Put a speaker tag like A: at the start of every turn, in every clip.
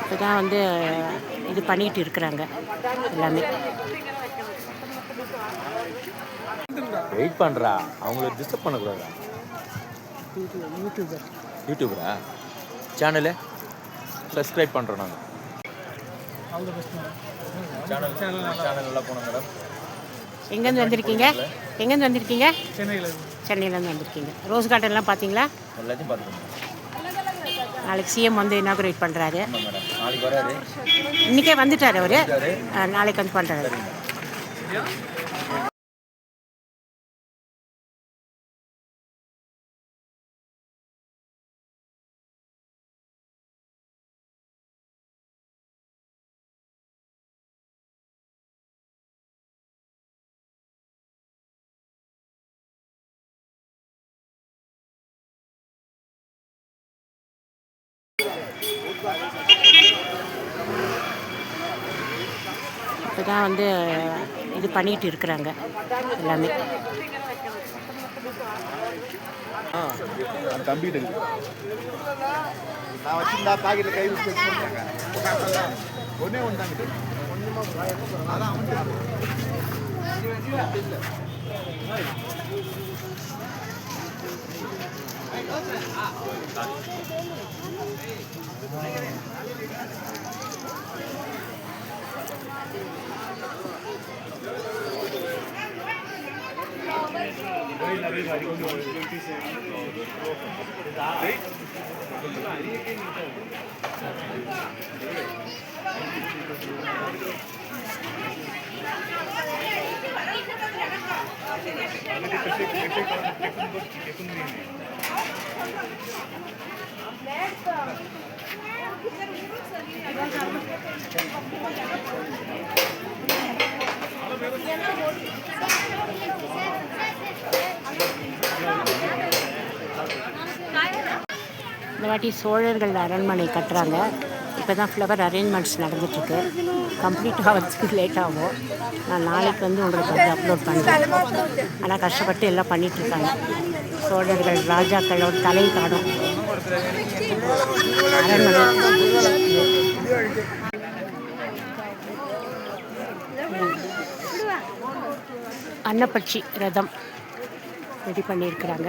A: இப்போ தான் வந்து இது பண்ணிகிட்டு இருக்கிறாங்க எல்லாமே.
B: வெயிட் பண்ணுறா அவங்கள டிஸ்டர்ப் பண்ணக்கூடாதா?
A: யூடியூபர்.
B: யூடியூபரா? சேனலு சப்ஸ்கிரைப் பண்ணுறோம் நாங்கள் சேனல் சேனல் நல்லா போனோம் மேடம்
A: எங்கேருந்து வந்திருக்கீங்க? எங்கேருந்து வந்திருக்கீங்க? சென்னையிலேருந்து வந்திருக்கீங்க. ரோஸ் கார்டன்லாம் பார்த்தீங்களா
B: எல்லாத்தையும் பார்த்துக்கோங்க.
A: நாளைக்கு சிஎம் வந்து இனாகுரேட் பண்ணுறாரு
B: நாளைக்கு வராது
A: இன்றைக்கே வந்துட்டார் அவர். நாளைக்கு வந்து பண்ணுறாரு இப்போ தான் வந்து இது பண்ணிகிட்டு இருக்கிறாங்க எல்லாமே.
B: தம்பிட்டு
C: நான் வச்சிருந்தா பாக்கெட்டில் கை வச்சு ஒன்றே ஒன்னே ஒன்றாங்க அதான் அவன் Let's go.
A: இந்த வாட்டி சோழர்கள் அரண்மனை கட்டுறாங்க. இப்போ தான் ஃப்ளவர் அரேஞ்ச்மெண்ட்ஸ் நடந்துட்டுருக்கு. கம்ப்ளீட் ஆகிறதுக்கு லேட் ஆகும். நான் நாளைக்கு வந்து உங்களுக்கு வந்து அப்லோட் பண்ணுறேன் ஆனால் கஷ்டப்பட்டு எல்லாம் பண்ணிகிட்ருக்காங்க சோழர்கள் ராஜாக்களோட தலை காணும். அன்னப்பட்சி ரதம் ரெடி பண்ணியிருக்கிறாங்க.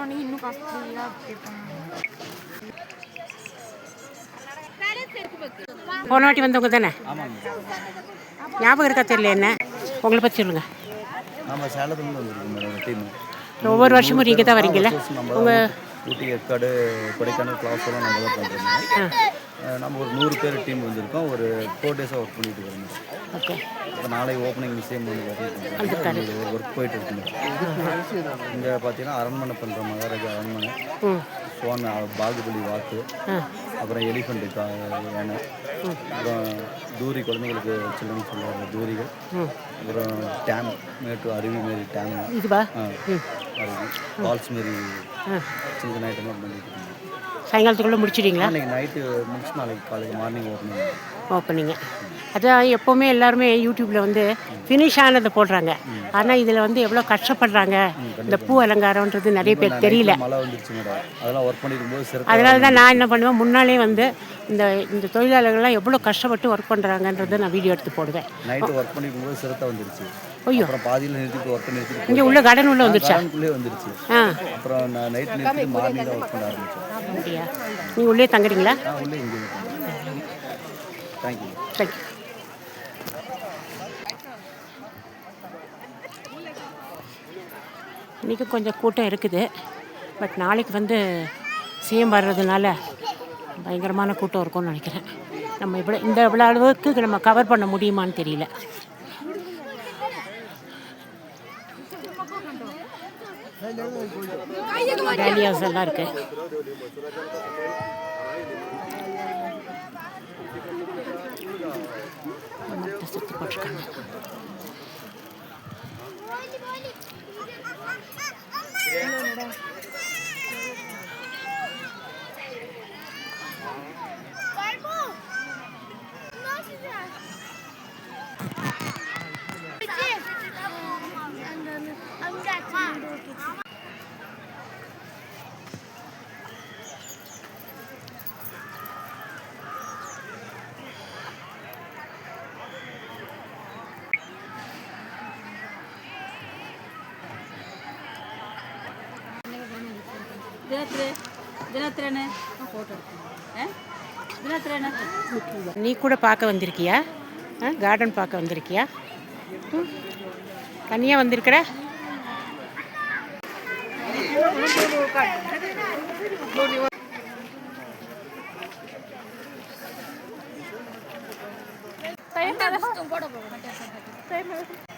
D: சொன்னீங்க இன்னும் காஸ்ட்லியாக
A: போன வாட்டி வந்தவங்க தானே? ஞாபகம் இருக்கா தெரியல என்ன? உங்களை பற்றி சொல்லுங்கள் ஒவ்வொரு வருஷமும் நீங்கள் தான்
E: வரீங்களா
A: உங்கள்
E: ஊட்டி ஏற்காடு கொடைக்கானல் கிளாஸ் எல்லாம் நம்ம தான் பண்ணுறோம் நம்ம ஒரு நூறு பேர் டீம் வந்திருக்கோம். ஒரு ஃபோர் டேஸாக ஒர்க் பண்ணிட்டு இருக்கோம் மேடம்
A: ஓகே.
E: இப்போ நாளை ஓப்பனிங் விஷயம் வந்து ஒரு ஒர்க் போயிட்டு இருக்குங்க இங்கே பார்த்தீங்கன்னா அரண்மனை பண்ணுற மகாராஜா அரண்மனை. சுவாமி பாகுபலி
A: ஆ.
E: அப்புறம் எலிஃபண்ட் யானை. அப்புறம் தூரி குழந்தைங்களுக்கு சில்ட்ரன் சொல்லுவாங்க தூரிகள். அப்புறம் டேம் மேட்டு அருவி மாரி டேம். அருவி ஃபால்ஸ் மாரி சின்ன ஐட்டம்லாம் பண்ணிட்டு இருக்கோம்.
A: சாயங்காலத்துக்குள்ளே முடிச்சிடுங்களா
E: நைட்டு முடிச்சு நாளைக்கு காலையில் மார்னிங் ஓப்பனிங்
A: ஓப்பனிங்க. அதான் எப்போவுமே எல்லாருமே யூடியூப்பில் வந்து ஃபினிஷ் ஆனதை போடுறாங்க. ஆனால் இதில் வந்து எவ்வளோ கஷ்டப்படுறாங்க? இந்த பூ அலங்காரம்ன்றது நிறைய பேர் தெரியல. அதனால தான் நான் என்ன பண்ணுவேன் முன்னாலே வந்து இந்த இந்த தொழிலாளர்கள்லாம் எவ்வளோ கஷ்டப்பட்டு ஒர்க் பண்ணுறாங்கன்றதை நான் வீடியோ எடுத்து போடுவேன்.
E: நைட்டு ஒர்க் பண்ணிருக்கும்போது சிரத்தை வந்துருச்சு.
A: ஐயோ.
E: அப்புறம் பாதியில் நிறுத்திட்டு ஒர்க்கை நிறுத்திட்டு
A: இங்கே உள்ள கார்டன் உள்ள வந்துருச்சா?
E: வந்துருச்சு. அப்புறம் நைட் மார்னிங் ஒர்க் பண்ண ஆரம்பித்தேன்
A: அப்படியா நீ உள்ளே தங்குறீங்களா?
E: நான் உள்ளே இங்கே தேங்க்யூ
A: தேங்க்யூ இன்றைக்கி கொஞ்சம் கூட்டம் இருக்குது. பட் நாளைக்கு வந்து சிஎம் வர்றதுனால பயங்கரமான கூட்டம் இருக்கும்னு நினைக்கிறேன். நம்ம இவ்வளோ இந்த இவ்வளோ அளவுக்கு நம்ம கவர் பண்ண முடியுமான்னு தெரியல. டேலியாஸ் எல்லாம் डालिया से
D: लड़ के Thank you.
A: நீ கூட பார்க்க வந்திருக்கியா? கார்டன் பார்க்க வந்திருக்கியா? ம்? தனியா வந்திருக்கிற?
F: பிக்னிக்